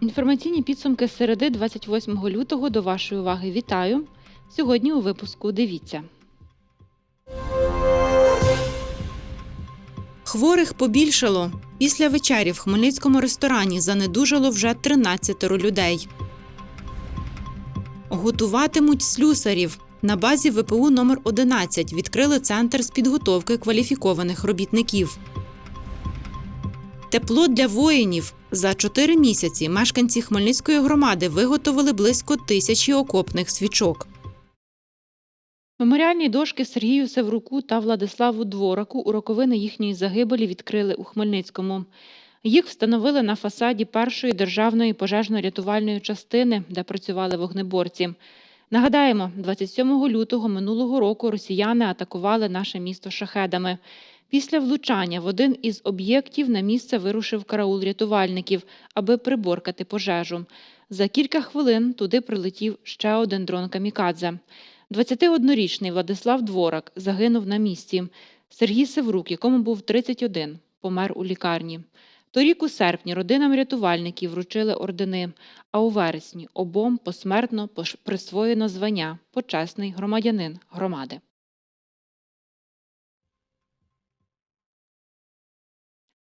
Інформаційні підсумки середи 28 лютого до вашої уваги вітаю. Сьогодні у випуску дивіться. Хворих побільшало. Після вечері в хмельницькому ресторані занедужало вже 13 людей. Готуватимуть слюсарів. На базі ВПУ номер 11 відкрили центр з підготовки кваліфікованих робітників. Тепло для воїнів. За чотири місяці мешканці Хмельницької громади виготовили близько тисячі окопних свічок. Меморіальні дошки Сергію Севруку та Владиславу Двораку у роковини їхньої загибелі відкрили у Хмельницькому. Їх встановили на фасаді першої державної пожежно-рятувальної частини, де працювали вогнеборці. Нагадаємо, 27 лютого минулого року росіяни атакували наше місто шахедами. Після влучання в один із об'єктів на місце вирушив караул рятувальників, аби приборкати пожежу. За кілька хвилин туди прилетів ще один дрон камікадзе. 21-річний Владислав Дворак загинув на місці. Сергій Севрук, якому був 31, помер у лікарні. Торік у серпні родинам рятувальників вручили ордени, а у вересні обом посмертно присвоєно звання почесний громадянин громади.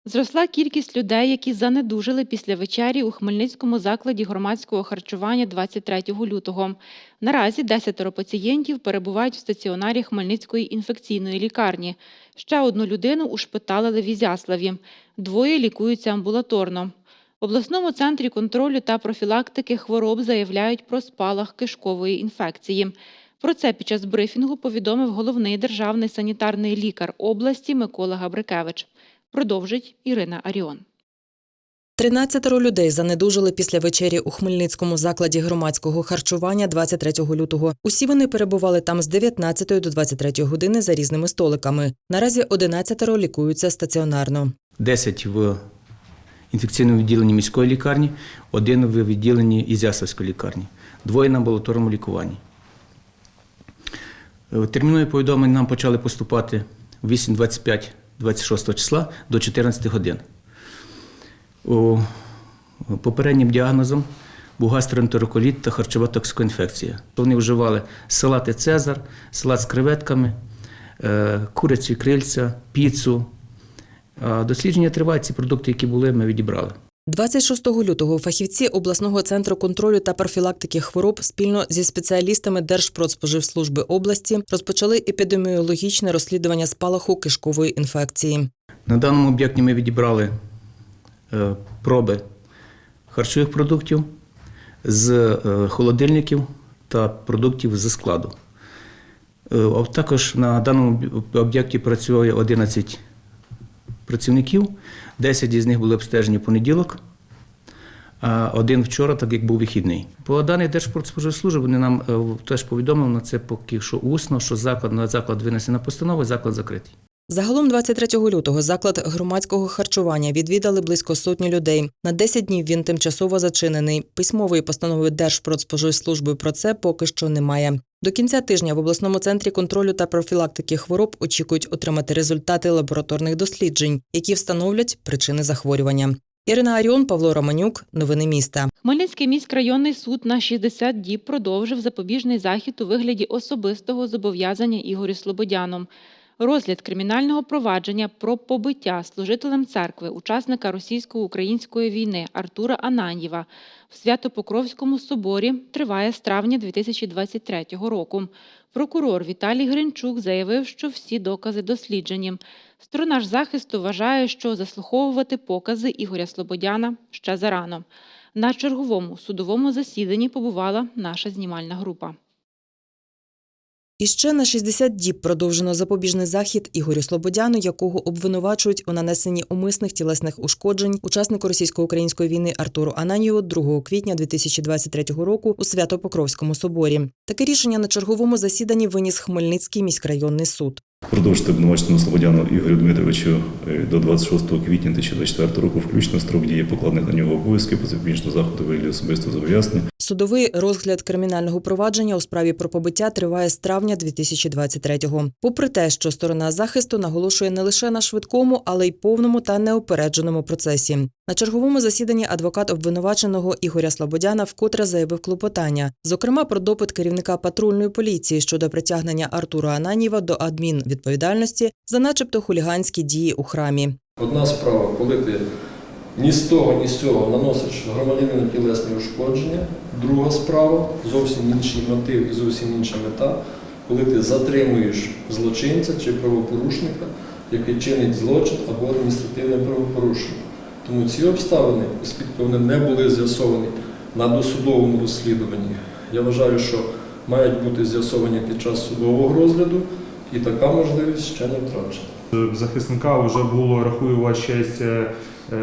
Зросла кількість людей, які занедужили після вечері у Хмельницькому закладі громадського харчування 23 лютого. Наразі 10 пацієнтів перебувають в стаціонарі Хмельницької інфекційної лікарні. Ще одну людину ушпиталили в Ізяславі. Двоє лікуються амбулаторно. В обласному центрі контролю та профілактики хвороб заявляють про спалах кишкової інфекції. Про це під час брифінгу повідомив головний державний санітарний лікар області Микола Габрикевич. Продовжить Ірина Аріон. 13 людей занедужили після вечері у Хмельницькому закладі громадського харчування 23 лютого. Усі вони перебували там з 19 до 23 години за різними столиками. Наразі 11 лікуються стаціонарно. 10 в інфекційному відділенні міської лікарні, один в відділенні Ізяславської лікарні, двоє на амбулаторному лікуванні. Е, Термінові повідомлення нам почали поступати 8, 25, 26 числа до 14 годин. У попереднім діагнозом був гастроентероколіт та харчова токсикоінфекція. Вони вживали салати Цезар, салат з креветками, курицю курячі крильця, піцу. Дослідження тривають. Ці продукти, які були, ми відібрали. 26 лютого фахівці обласного центру контролю та профілактики хвороб спільно зі спеціалістами Держпродспоживслужби області розпочали епідеміологічне розслідування спалаху кишкової інфекції. На даному об'єкті ми відібрали е, проби харчових продуктів з е, холодильників та продуктів зі складу. Е, Також на даному об'єкті працює 11 працівників, 10 із них були обстежені понеділок, а один вчора, так як був вихідний. По даних Держпродспоживслужби вони нам е, теж повідомили на це поки що усно, що заклад на заклад винесена постанова, заклад закритий. Загалом 23 лютого заклад громадського харчування відвідали близько сотні людей. На 10 днів він тимчасово зачинений. Письмової постанови Держпродспоживслужби про це поки що немає. До кінця тижня в обласному центрі контролю та профілактики хвороб очікують отримати результати лабораторних досліджень, які встановлять причини захворювання. Ірина Аріон, Павло Романюк. Новини міста. Хмельницький міськрайонний суд на 60 діб продовжив запобіжний захід у вигляді особистого зобов'язання Ігорю Слободяну. Розгляд кримінального провадження про побиття служителем церкви учасника російсько-української війни Артура Ананьєва в Свято-Покровському соборі триває з травня 2023 року. Прокурор Віталій Гринчук заявив, що всі докази досліджені. Сторона ж захисту вважає, що заслуховувати покази Ігоря Слободяна ще зарано. На черговому судовому засіданні побувала наша знімальна група. І ще на 60 діб продовжено запобіжний захід Ігорю Слободяну, якого обвинувачують у нанесенні умисних тілесних ушкоджень учаснику російсько-української війни Артуру Ананьєву 2 квітня 2023 року у Свято-Покровському соборі. Таке рішення на черговому засіданні виніс Хмельницький міськрайонний суд. Продовжити обвинуваченому Слободяну Ігорю Дмитровичу е, до 26 квітня 2024 року, включно строк дії покладених на нього обов'язків по запобіжного заходу вигляді особистого зобов'язання. Судовий розгляд кримінального провадження у справі про побиття триває з травня 2023-го. Попри те, що сторона захисту наголошує не лише на швидкому, але й повному та неопередженому процесі. На черговому засіданні адвокат обвинуваченого Ігоря Слободяна вкотре заявив клопотання, зокрема про допит керівника патрульної поліції щодо притягнення Артура Ананіва до адмінвідповідальності за, начебто, хуліганські дії у храмі. Одна справа, коли ти ні з того, ні з цього наносиш громадянину тілесні ушкодження. Друга справа зовсім інший мотив і зовсім інша мета, коли ти затримуєш злочинця чи правопорушника, який чинить злочин або адміністративне правопорушення. Тому ці обставини, оскільки вони не були з'ясовані на досудовому розслідуванні, я вважаю, що мають бути з'ясовані під час судового розгляду, і така можливість ще не втрачена. захисника вже було, рахую вас честь, е,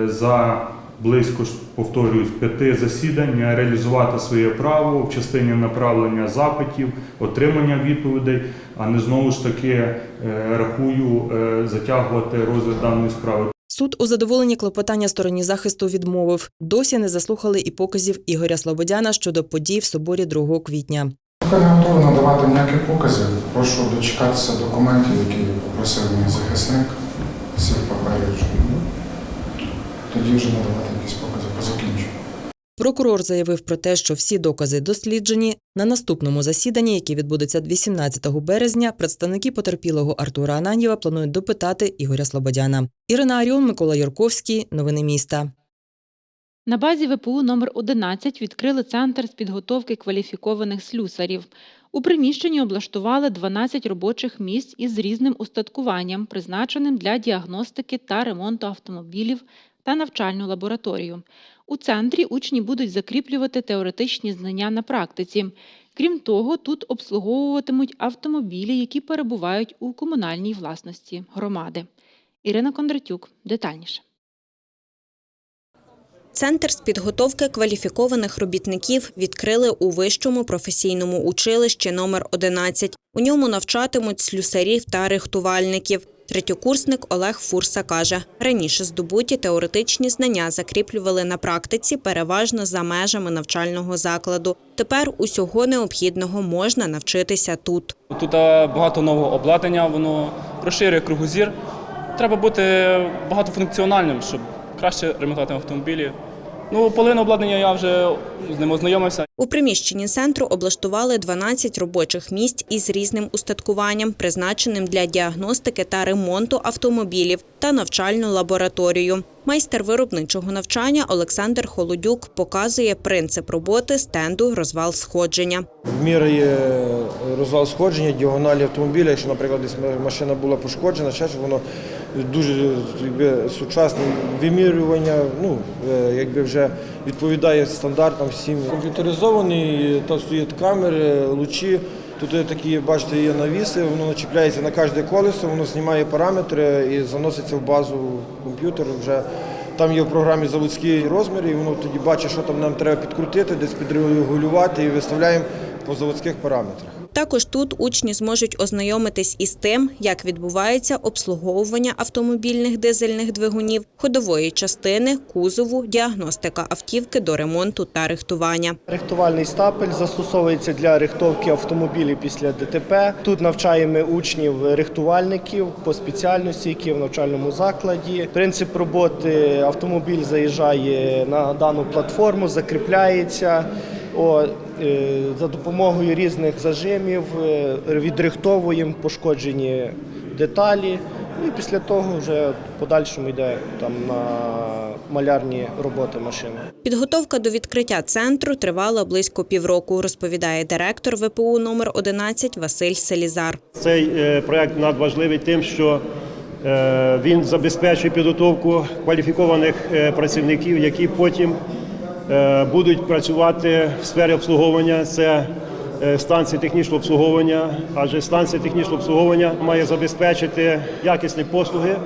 за близько ж, повторюсь, п'яти засідань реалізувати своє право в частині направлення запитів, отримання відповідей, а не знову ж таки е, рахую е, затягувати розгляд даної справи. Суд у задоволенні клопотання стороні захисту відмовив. Досі не заслухали і показів Ігоря Слободяна щодо подій в соборі 2 квітня. Поки не готовий надавати ніяких показів. Прошу дочекатися документів, які попросив мій захисник, всіх паперів. Тоді вже надавати якісь покази по закінченню. Прокурор заявив про те, що всі докази досліджені. На наступному засіданні, яке відбудеться 18 березня, представники потерпілого Артура Ананєва планують допитати Ігоря Слободяна. Ірина Аріон, Микола Юрковський. Новини міста. На базі ВПУ номер 11 відкрили центр з підготовки кваліфікованих слюсарів. У приміщенні облаштували 12 робочих місць із різним устаткуванням, призначеним для діагностики та ремонту автомобілів та навчальну лабораторію. У центрі учні будуть закріплювати теоретичні знання на практиці. Крім того, тут обслуговуватимуть автомобілі, які перебувають у комунальній власності громади. Ірина Кондратюк детальніше. Центр з підготовки кваліфікованих робітників відкрили у вищому професійному училищі номер 11. У ньому навчатимуть слюсарів та рихтувальників. Третьокурсник Олег Фурса каже, раніше здобуті теоретичні знання закріплювали на практиці переважно за межами навчального закладу. Тепер усього необхідного можна навчитися тут. Тут багато нового обладнання, воно розширює кругозір. Треба бути багатофункціональним, щоб краще ремонтувати автомобілі. Ну, половину обладнання я вже з ним ознайомився. У приміщенні центру облаштували 12 робочих місць із різним устаткуванням, призначеним для діагностики та ремонту автомобілів та навчальну лабораторію. Майстер виробничого навчання Олександр Холодюк показує принцип роботи стенду розвал сходження. Вміряє розвал сходження, діагоналі автомобіля. Якщо, наприклад, десь машина була пошкоджена, ще щось, воно дуже якби, сучасне вимірювання, ну, е, якби вже відповідає стандартам всім. Комп'ютеризований, там стоять камери, лучі. Тут такі, бачите, є навіси, воно начіпляється на кожне колесо, воно знімає параметри і заноситься в базу комп'ютер. Вже там є в програмі заводські розміри, і воно тоді бачить, що там нам треба підкрутити, десь підрегулювати і виставляємо по заводських параметрах. Також тут учні зможуть ознайомитись із тим, як відбувається обслуговування автомобільних дизельних двигунів, ходової частини, кузову, діагностика автівки до ремонту та рихтування. Рихтувальний стапель застосовується для рихтовки автомобілів після ДТП. Тут навчаємо учнів рихтувальників по спеціальності, які в навчальному закладі. Принцип роботи автомобіль заїжджає на дану платформу, закріпляється. О, е, за допомогою різних зажимів е, відрихтовуємо пошкоджені деталі. Ну і після того вже в подальшому йде там на малярні роботи машини. Підготовка до відкриття центру тривала близько півроку, розповідає директор ВПУ номер 11 Василь Селізар. Цей е, проект надважливий тим, що е, він забезпечує підготовку кваліфікованих е, працівників, які потім будуть працювати в сфері обслуговування. Це е, станції технічного обслуговування, адже станція технічного обслуговування має забезпечити якісні послуги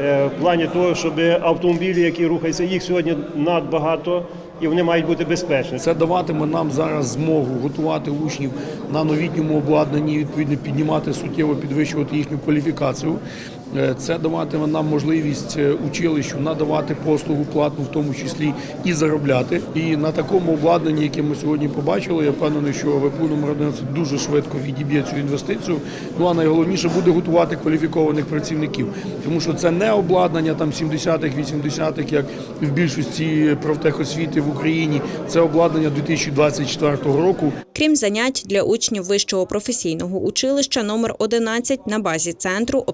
е, в плані того, щоб автомобілі, які рухаються, їх сьогодні надбагато. і вони мають бути безпечні. Це даватиме нам зараз змогу готувати учнів на новітньому обладнанні, відповідно піднімати суттєво підвищувати їхню кваліфікацію. Е, Це даватиме нам можливість е, училищу надавати послугу платну, в тому числі і заробляти. І на такому обладнанні, яке ми сьогодні побачили, я впевнений, що ВПУ номер 11 дуже швидко відіб'є цю інвестицію. Ну а найголовніше буде готувати кваліфікованих працівників, тому що це не обладнання там 70-х, 80-х, як в більшості профтехосвіти в Україні. Це обладнання 2024 року. Крім занять для учнів вищого професійного училища номер 11 на базі центру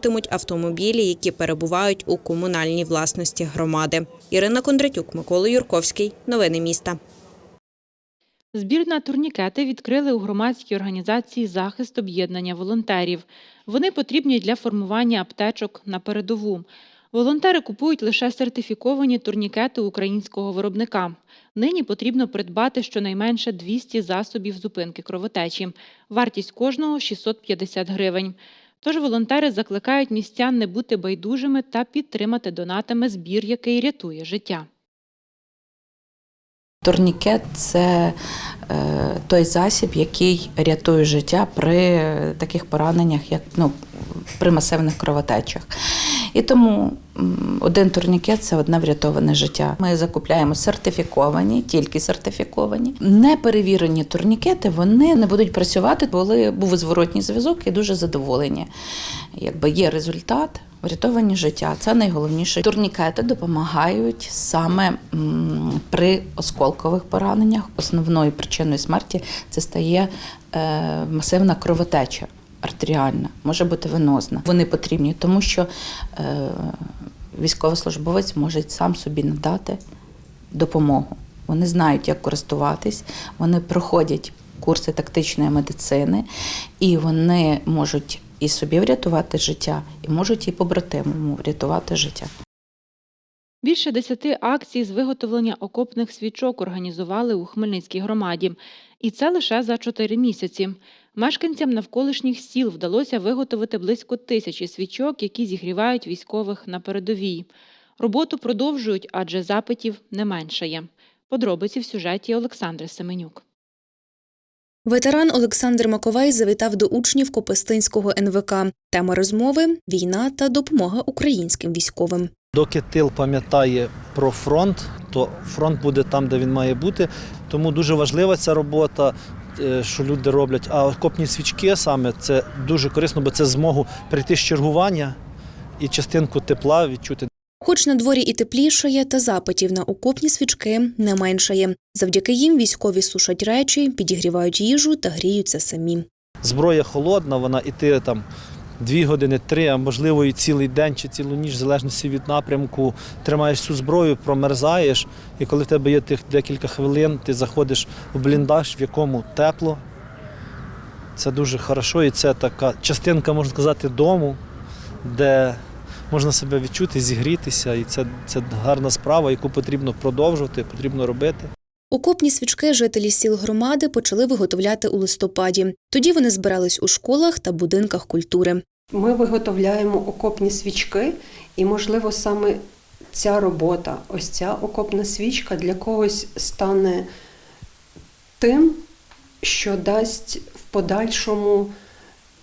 обслуговуватимуть автомобілі, які перебувають у комунальній власності громади. Ірина Кондратюк, Микола Юрковський. Новини міста. Збір на турнікети відкрили у громадській організації Захист об'єднання волонтерів. Вони потрібні для формування аптечок на передову. Волонтери купують лише сертифіковані турнікети українського виробника. Нині потрібно придбати щонайменше 200 засобів зупинки кровотечі. Вартість кожного 650 гривень. Тож волонтери закликають містян не бути байдужими та підтримати донатами збір, який рятує життя. Турнікет це е, той засіб, який рятує життя при таких пораненнях, як ну, при масивних кровотечах. І тому один турнікет це одне врятоване життя. Ми закупляємо сертифіковані, тільки сертифіковані. Неперевірені турнікети вони не будуть працювати, коли був зворотній зв'язок і дуже задоволені. Якби є результат, врятовані життя. Це найголовніше. Турнікети допомагають саме при осколкових пораненнях. Основною причиною смерті це стає е, масивна кровотеча. Артеріальна, може бути венозна. Вони потрібні, тому що е, військовослужбовець може сам собі надати допомогу. Вони знають, як користуватись, вони проходять курси тактичної медицини, і вони можуть і собі врятувати життя, і можуть і побратиму врятувати життя. Більше десяти акцій з виготовлення окопних свічок організували у Хмельницькій громаді. І це лише за чотири місяці. Мешканцям навколишніх сіл вдалося виготовити близько тисячі свічок, які зігрівають військових на передовій. Роботу продовжують, адже запитів не меншає. Подробиці в сюжеті Олександри Семенюк. Ветеран Олександр Маковей завітав до учнів Копистинського НВК. Тема розмови війна та допомога українським військовим. Доки тил пам'ятає про фронт, то фронт буде там, де він має бути. Тому дуже важлива ця робота, е, що люди роблять. А окопні свічки саме це дуже корисно, бо це змогу прийти з чергування і частинку тепла відчути. Хоч на дворі і теплішає, та запитів на окопні свічки не меншає. Завдяки їм військові сушать речі, підігрівають їжу та гріються самі. Зброя холодна, вона і ти там дві години, три, а можливо і цілий день чи цілу ніч, в залежності від напрямку, тримаєш цю зброю, промерзаєш, і коли в тебе є тих декілька хвилин, ти заходиш в бліндаж, в якому тепло. Це дуже хорошо, і це така частинка, можна сказати, дому, де можна себе відчути, зігрітися, і це, це гарна справа, яку потрібно продовжувати, потрібно робити. Окопні свічки жителі сіл громади почали виготовляти у листопаді. Тоді вони збирались у школах та будинках культури. Ми виготовляємо окопні свічки, і, можливо, саме ця робота, ось ця окопна свічка для когось стане тим, що дасть в подальшому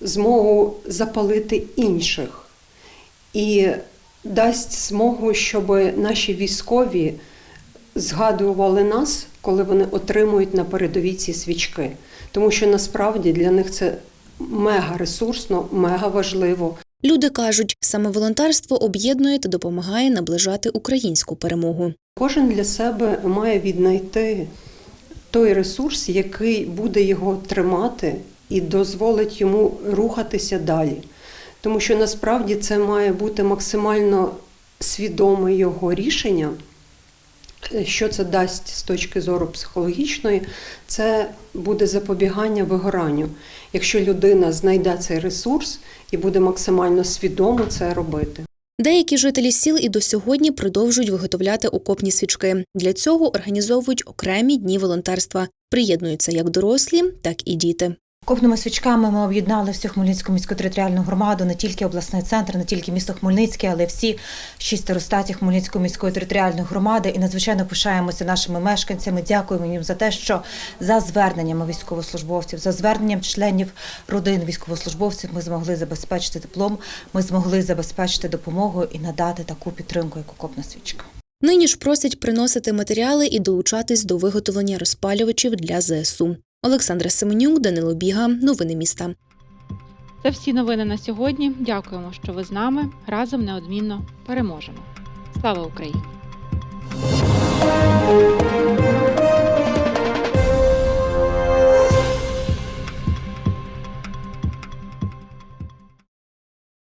змогу запалити інших і дасть змогу, щоб наші військові згадували нас, коли вони отримують на передовій ці свічки. Тому що насправді для них це мега ресурсно, мега важливо. Люди кажуть, саме волонтерство об'єднує та допомагає наближати українську перемогу. Кожен для себе має віднайти той ресурс, який буде його тримати і дозволить йому рухатися далі. Тому що насправді це має бути максимально свідоме його рішення. Що це дасть з точки зору психологічної, це буде запобігання вигоранню. Якщо людина знайде цей ресурс і буде максимально свідомо це робити. Деякі жителі сіл і до сьогодні продовжують виготовляти окопні свічки. Для цього організовують окремі дні волонтерства. Приєднуються як дорослі, так і діти. Копними свічками ми об'єднали всю Хмельницьку міську територіальну громаду, не тільки обласний центр, не тільки місто Хмельницьке, але всі шість старостатів Хмельницької міської територіальної громади. І надзвичайно пишаємося нашими мешканцями. Дякуємо їм за те, що за зверненнями військовослужбовців, за зверненням членів родин військовослужбовців, ми змогли забезпечити диплом, ми змогли забезпечити допомогу і надати таку підтримку, як окопна свічка. Нині ж просять приносити матеріали і долучатись до виготовлення розпалювачів для ЗСУ. Олександра Семенюк, Данило Біга. Новини міста. Це всі новини на сьогодні. Дякуємо, що ви з нами. Разом неодмінно переможемо. Слава Україні!